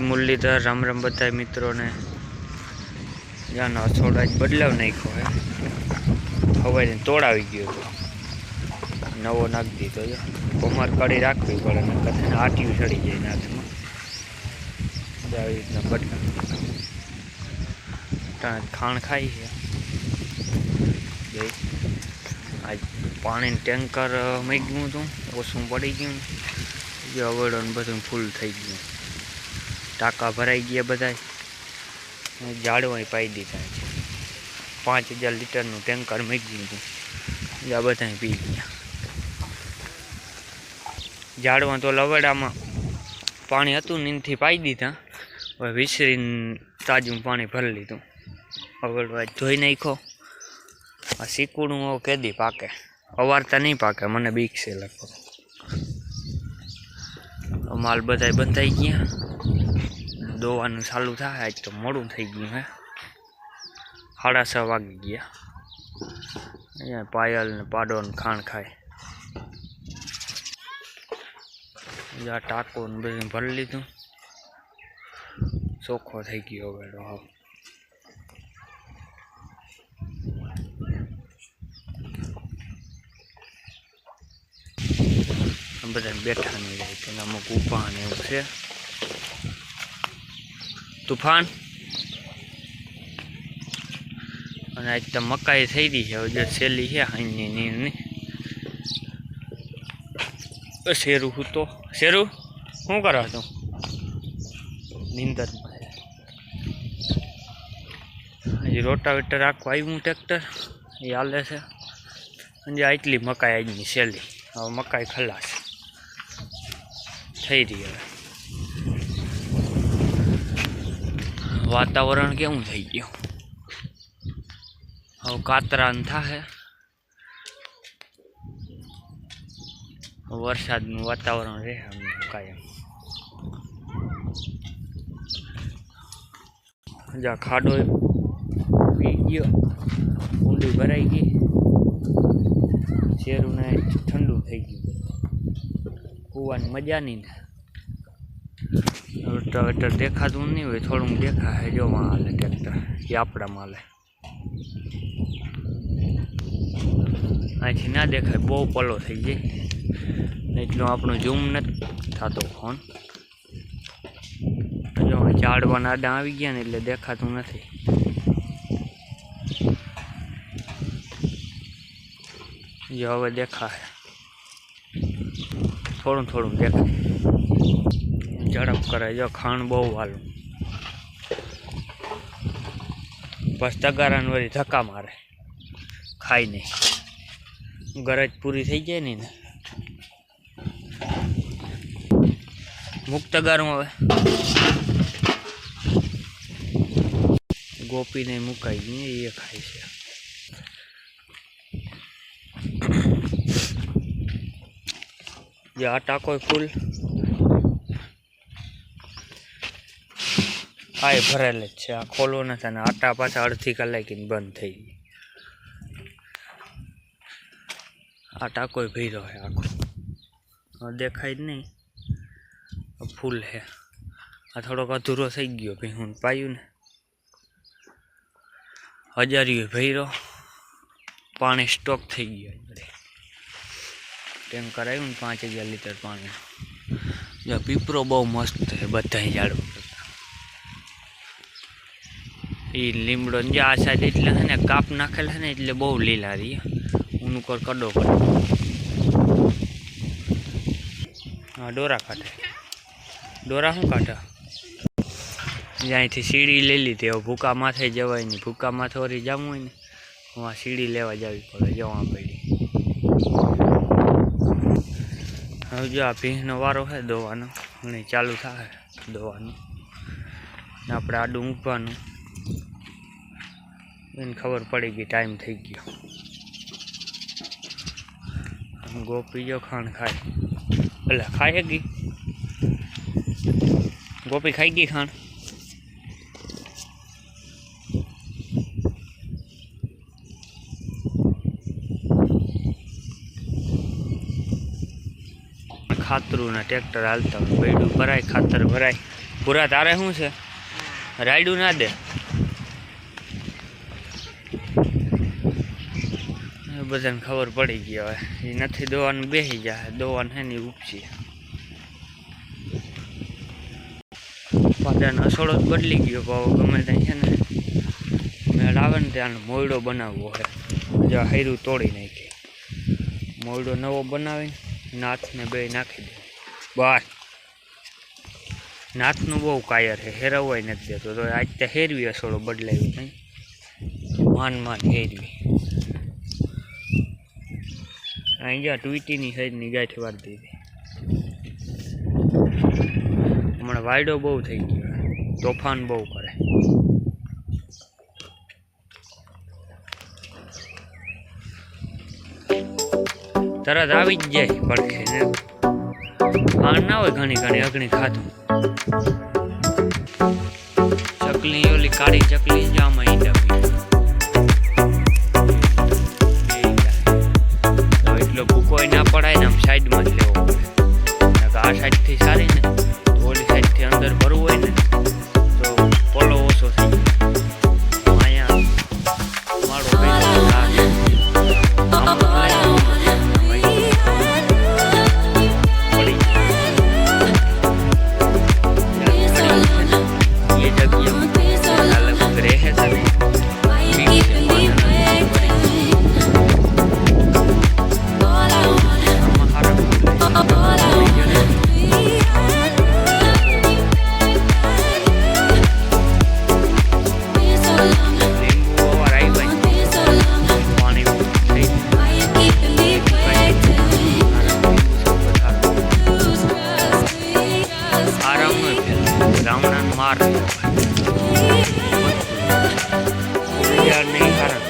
જય મુરલીધર, રામ રામ બધા મિત્રોને. જાનો થોડા જ બદલાવ નાખ્યો હે. હવે તોડાવી ગયો હતો. નવો નાખી દીધો કોમર કાઢી રાખવી પડે ને કથાને આટ્યું ચડી જાય નાથમાં આવી રીતના બદલાવ. ખાણ ખાઈ છે. આજ પાણીનું ટેન્કર મૂક્યું હતું. ઓછું પડી ગયું. જે ને બધું ફૂલ થઈ ગયું. ટાંકા ભરાઈ ગયા બધા જાડવાય પાઈ દીધા છે. પાંચ હજાર લીટરનું ટેન્કર મૂકી હતું આ બધા પી ગયા. ઝાડવા તો લવડામાં પાણી હતું નીંદથી પાઈ દીધા. હવે વિસરીને તાજું પાણી ભરી લીધું. હવે ધોઈ નાખો આ શીકુડું કેદી પાકે. અવારતા નહીં પાકે, મને બીક છે લગભગ. માલ બધાય બંધાઈ ગયા. દોવાનું ચાલુ થાય આજ તો મોડું થઈ ગયું હે. સાડા છ વાગી ગયા. અહીંયા પાયલ ને પાડો ને ખાણ ખાય. આ ટાંકો ને બધું ભરી લીધું. ચોખ્ખો થઈ ગયો હવે હાવ. બધા બેઠા નહીં જાય તેના અમુક ઊભા ને એવું છે. તુફાન. અને આજ તો મકાઈ થઈ ગઈ છે. હવે સહેલી છે હાઈની નીરની શેરું હું તો. શેરું, શું કરો તું નીંદર હજી રોટાવેટર આખું આવ્યું ટ્રેક્ટર. એ હાલે છે. અને આટલી મકાઈ આજની છેલ્લી હવે મકાઈ ખલાસ. થઈ રહી હવે. વાતાવરણ કેવું થઈ ગયું? હવે કાતરાન થાય વરસાદનું વાતાવરણ રહે કાયમ. જા ખાડો પી ગયો. ઊંડી ભરાઈ ગઈ. શેરું ને ઠંડુ થઈ ગયું. કૂવાની મજા નહીં ને રોટાવેટર દેખાતું નહીં હોય, થોડુંક દેખાય જોવા હાલે ટ્રેક્ટર, એ આપણા માલે અહીંથી ના દેખાય, બહુ પલો થઈ જાય એટલું આપણું ઝૂમ નથી થતો ફોન જો ઝાડવાના આડા આવી ગયા ને એટલે દેખાતું નથી. જો હવે દેખાય થોડું થોડું દેખાય. ઝડપ કરે, જો ખાણ બહુ વાલું બસ તગારાને વળી ધક્કા મારે. ખાઈ નહીં. ગરજ પૂરી થઈ જાય ને મુક્ત ગારું હવે. ગોપીને મુકાઈ ગઈ એ ખાય છે. જે આ ટાકો ફૂલ આ એ ભરેલ જ છે. આ ખોલવો નથી અને આટા પાછા અડધી કલાકીને બંધ થઈ ગઈ. આ ટાંકો ભર્યો છે આખો. હવે દેખાય જ નહીં. ફૂલ છે આ થોડોક અધૂરો થઈ ગયો ભાઈ હું પાયું ને. હજારીઓ ભર્યો. પાણી સ્ટોક થઈ ગયો બધે ટેન્કર આવ્યું ને પાંચ હજાર લીટર પાણી. જો પીપરો બહુ મસ્ત છે બધા ઝાડવા. કરતા એ લીમડો જે આ સાઈડ એટલે છે ને કાપ નાખેલ છે ને એટલે બહુ લીલા રહી ઊનું કર કડો કડો હા, ડોરા કાઢે. ડોરા શું કાઢે? જ્યાંથી સીડી લઈ લીધી. હવે ભૂકા માથે જવાય નહીં. ભૂકા માથે વળી જવું હોય ને, હું આ સીડી લેવા જવી પડે, જવા પડી. હવે જો આ ભીંસનો વારો છે દોવાનો. અને ચાલુ થાય દોવાનું. આપણે આડું મૂકવાનું. એને ખબર પડી ગઈ ટાઈમ થઈ ગયો. ગોપી જો ખાણ ખાય. એટલે ખાઈ ગઈ ગોપી ખાઈ ગઈ ખાણ? ખાતરું ને ટ્રેક્ટર હાલતા હોય, બેડું ભરાય, ખાતર ભરાય. પૂરા તારે શું છે? રાયડું ના દે. બધાને ખબર પડી ગઈ હવે. એ નથી દોવાનું બેસી જાય દોવાનું હે ને ઉપસી. પાછળ અસોડો જ બદલી ગયો ભાવ ગમે ત્યાં છે ને, મેળ આવે ને ત્યાં મોયડો બનાવવો હોય જો હૈરું તોડી નાખી. મોયડો નવો બનાવી નાથને બે નાખી દે. બસ નાથનું બહુ કાયર છે હેરવાય નથી દેતો. તો આજ ત્યાં હેરવી અસોડો બદલાવ્યો નહીં માન માન હેરવી. અહીં ટ્વીટીની સાઈડની ગાંઠ વાર દીધી. હમણાં વાયડો બહુ થઈ ગયો તોફાન બહુ કરે. તરત આવી જ જાય પડખે ને ના હોય ઘણી ઘણી અગણી ખાધું ચકલી ઓલી કાળી ચકલી જામાં ઈંડા ભૂકો ના પડાય ને આમ સાઈડમાં જ લેવો આ સાઈડથી સારી ને ઓલી સાઈડથી અંદર ભરવું હોય ને i don't know.